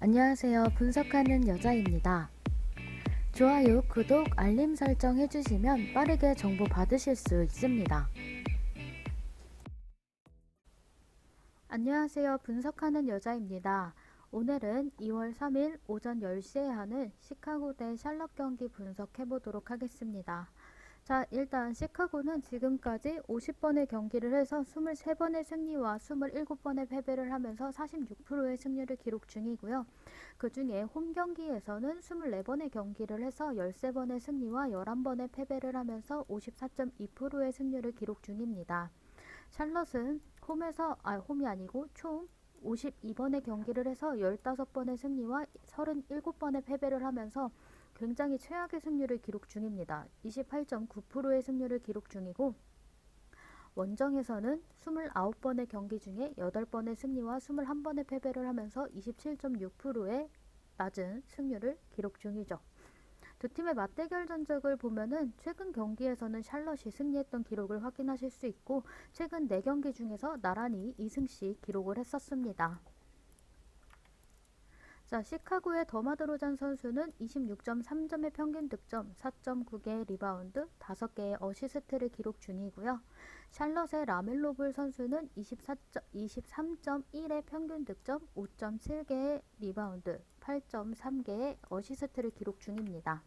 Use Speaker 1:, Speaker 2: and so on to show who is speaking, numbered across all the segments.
Speaker 1: 안녕하세요. 분석하는 여자입니다. 좋아요, 구독, 알림 설정 해주시면 빠르게 정보 받으실 수 있습니다. 안녕하세요. 분석하는 여자입니다. 오늘은 2월 3일 오전 10시에 하는 시카고 대 샬럿 경기 분석해 보도록 하겠습니다. 자, 일단 시카고는 지금까지 50번의 경기를 해서 23번의 승리와 27번의 패배를 하면서 46%의 승률을 기록 중이고요. 그 중에 홈 경기에서는 24번의 경기를 해서 13번의 승리와 11번의 패배를 하면서 54.2%의 승률을 기록 중입니다. 샬럿은 홈에서, 아, 홈이 아니고 총 52번의 경기를 해서 15번의 승리와 37번의 패배를 하면서 굉장히 최악의 승률을 기록 중입니다. 28.9%의 승률을 기록 중이고 원정에서는 29번의 경기 중에 8번의 승리와 21번의 패배를 하면서 27.6%의 낮은 승률을 기록 중이죠. 두 팀의 맞대결 전적을 보면은 최근 경기에서는 샬럿이 승리했던 기록을 확인하실 수 있고 최근 4경기 중에서 나란히 2승씩 기록을 했었습니다. 자, 시카고의 더마드로잔 선수는 26.3점의 평균 득점, 4.9개의 리바운드, 5개의 어시스트를 기록 중이고요. 샬럿의 라멜로블 선수는 24, 23.1의 평균 득점, 5.7개의 리바운드, 8.3개의 어시스트를 기록 중입니다.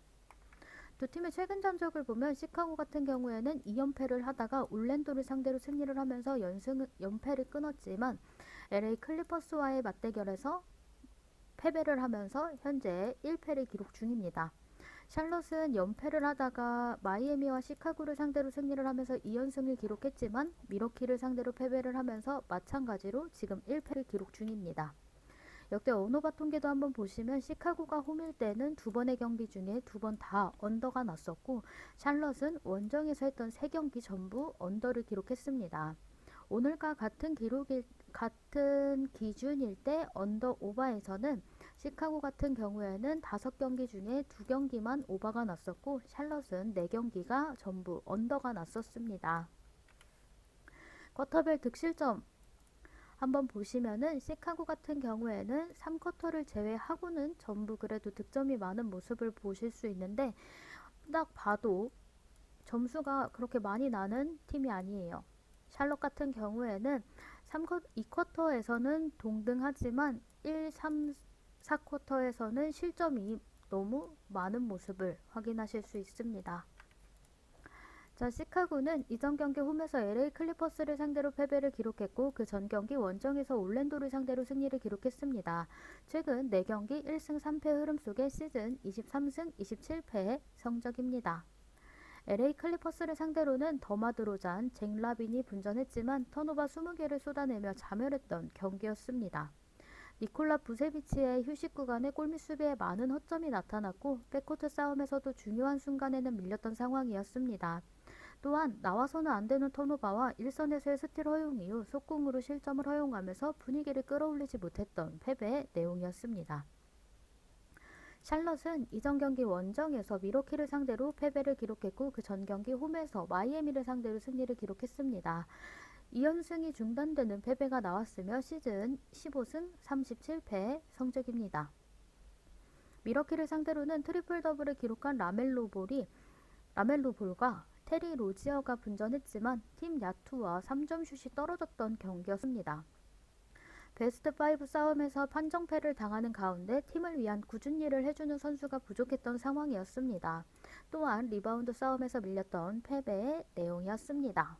Speaker 1: 두 팀의 최근 전적을 보면 시카고 같은 경우에는 2연패를 하다가 올랜도를 상대로 승리를 하면서 연승, 연패를 끊었지만 LA 클리퍼스와의 맞대결에서 패배를 하면서 현재 1패를 기록 중입니다. 샬럿은 연패를 하다가 마이애미와 시카고를 상대로 승리를 하면서 2연승을 기록했지만 미러키를 상대로 패배를 하면서 마찬가지로 지금 1패를 기록 중입니다. 역대 언어바 통계도 한번 보시면 시카고가 홈일 때는 두 번의 경기 중에 두 번 다 언더가 났었고 샬럿은 원정에서 했던 세 경기 전부 언더를 기록했습니다. 오늘과 같은 기록일 같은 기준일 때 언더 오바에서는 시카고 같은 경우에는 다섯 경기 중에 두 경기만 오바가 났었고 샬럿은 네 경기가 전부 언더가 났었습니다. 쿼터별 득실점 한번 보시면은 시카고 같은 경우에는 3쿼터를 제외하고는 전부 그래도 득점이 많은 모습을 보실 수 있는데 딱 봐도 점수가 그렇게 많이 나는 팀이 아니에요. 샬럿 같은 경우에는 3쿼, 2쿼터에서는 동등하지만 1, 3, 4쿼터에서는 실점이 너무 많은 모습을 확인하실 수 있습니다. 자, 시카고는 이전 경기 홈에서 LA 클리퍼스를 상대로 패배를 기록했고 그 전 경기 원정에서 올랜도를 상대로 승리를 기록했습니다. 최근 4경기 1승 3패 흐름 속의 시즌 23승 27패의 성적입니다. LA 클리퍼스를 상대로는 더마드로잔, 잭 라빈이 분전했지만 턴오버 20개를 쏟아내며 자멸했던 경기였습니다. 니콜라 부세비치의 휴식 구간에 골밑 수비에 많은 허점이 나타났고 백코트 싸움에서도 중요한 순간에는 밀렸던 상황이었습니다. 또한 나와서는 안 되는 턴오버와 일선에서의 스틸 허용 이후 속공으로 실점을 허용하면서 분위기를 끌어올리지 못했던 패배의 내용이었습니다. 샬럿은 이전 경기 원정에서 미러키를 상대로 패배를 기록했고 그 전 경기 홈에서 마이애미를 상대로 승리를 기록했습니다. 2연승이 중단되는 패배가 나왔으며 시즌 15승 37패의 성적입니다. 미러키를 상대로는 트리플 더블을 기록한 라멜로 볼이 라멜로 볼과 테리 로지어가 분전했지만 팀 야투와 3점 슛이 떨어졌던 경기였습니다. 베스트 5 싸움에서 판정패를 당하는 가운데 팀을 위한 꾸준 일을 해주는 선수가 부족했던 상황이었습니다. 또한 리바운드 싸움에서 밀렸던 패배의 내용이었습니다.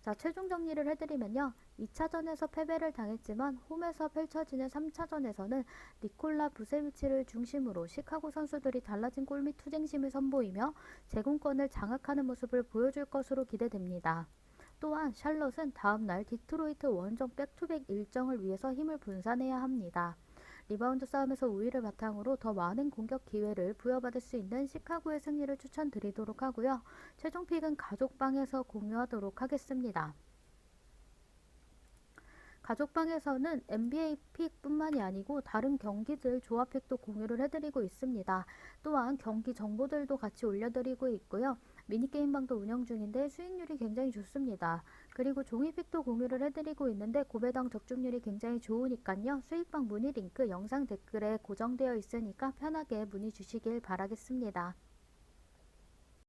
Speaker 1: 자, 최종 정리를 해드리면요. 2차전에서 패배를 당했지만 홈에서 펼쳐지는 3차전에서는 니콜라 부세위치를 중심으로 시카고 선수들이 달라진 골밑 투쟁심을 선보이며 제공권을 장악하는 모습을 보여줄 것으로 기대됩니다. 또한 샬럿은 다음날 디트로이트 원정 백투백 일정을 위해서 힘을 분산해야 합니다. 리바운드 싸움에서 우위를 바탕으로 더 많은 공격 기회를 부여받을 수 있는 시카고의 승리를 추천드리도록 하고요. 최종 픽은 가족방에서 공유하도록 하겠습니다. 가족방에서는 NBA 픽뿐만이 아니고 다른 경기들 조합 픽도 공유를 해드리고 있습니다. 또한 경기 정보들도 같이 올려드리고 있고요. 미니게임방도 운영 중인데 수익률이 굉장히 좋습니다. 그리고 종이팩도 공유를 해드리고 있는데 고배당 적중률이 굉장히 좋으니까요. 수익방 문의 링크 영상 댓글에 고정되어 있으니까 편하게 문의 주시길 바라겠습니다.